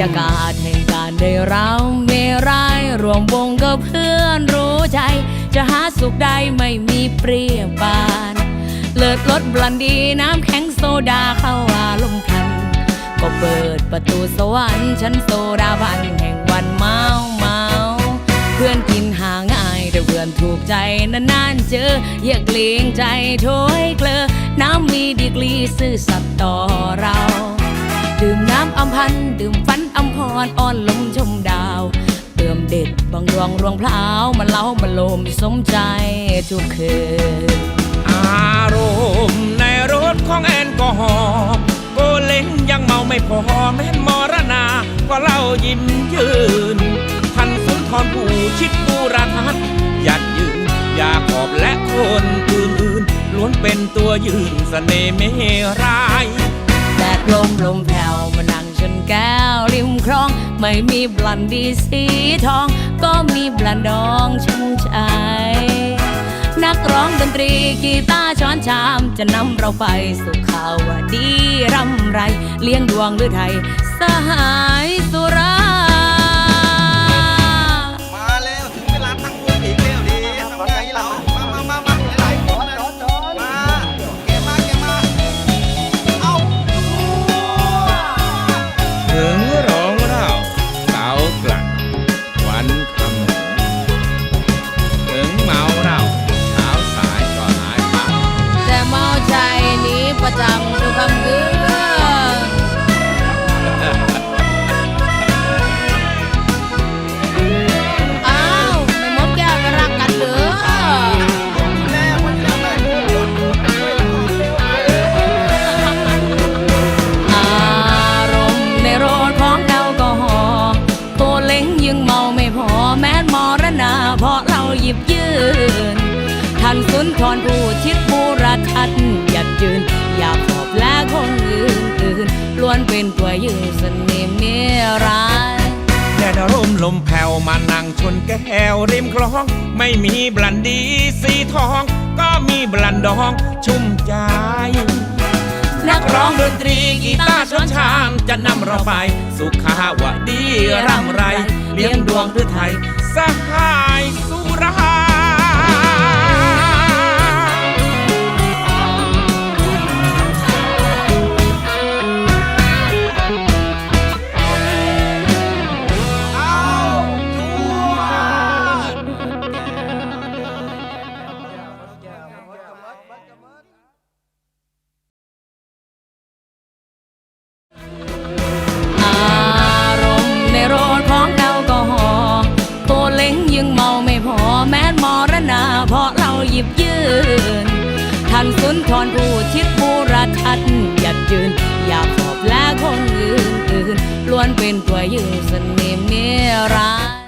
ยากาศแห่งการได้ราเมรายรวมวงกับเพื่อนรู้ใจ จะหาสุขได้ไม่มีเปรียบปาน เลิศรสบลันดีน้ำแข็งโซดาเข้าอารมณ์พัน ก็เปิดประตูสวรรค์ชั้นโซดาบันแห่งวันเมาเมาเพื่อนกินหาง่ายแต่เพื่อนถูกใจนานๆเจออย่าเกรงใจโถยเกลอน้ำมีดีกรีซื่อสัตย์ต่อ อำพรอ่อนลมชมดาว เติมเด็ดบางดวงรวงพลาวมาเล้ามาโลมสมใจทุกคืนอารมณ์ในรถของแอลกอฮอล์โกเล้งยังเมาไม่พอแม้นมรณา ก็เล่ายิ้มยืน ทันสุนทรผู้ชิดบูรทัศน์ยัดยืนยาขอบและคนอื่นๆล้วนเป็นตัวยืนเสน่ห์เมรายแดดลมลมแผ่วมานั่งชนแก้วริมคลอง ไม่มีบลันดีสีทอง ก็มีบลันดองชุ่มใจนักร้องดนตรีกีตาร์ช้อนชาม จะนำเราไปสู่ข่าวดีร่ำไร เลี้ยงดวงหรือไทย สหายสุร ยังเมาไม่พอแม้นมรณาเพราะเราหยิบยืนท่านสุนทรผู้ชิดบูรทัศน์หยัดยืน อยากขอบและคงอื่นอื่นล้วนเป็นตัวยืนสนิมเนรายแดดร่มลมแผ่วมานั่งชนแก้วริมคลอง ไม่มีบลันดีสีทอง ก็มีบลันดองชุ่มใจนักร้องดนตรีกีตาร์ชนชามจะนำเราไป สุขาวดีร่ำไร เลี้ยงดวงด้วยไทยสหายสุรา นา เพราะเราหยิบยืน ท่านสุนทรผู้ชิดบูรทัศน์หยัดยืน อยากขอบและคงอื่นอื่นล้วนเป็นตัวยืนสนิมเนราย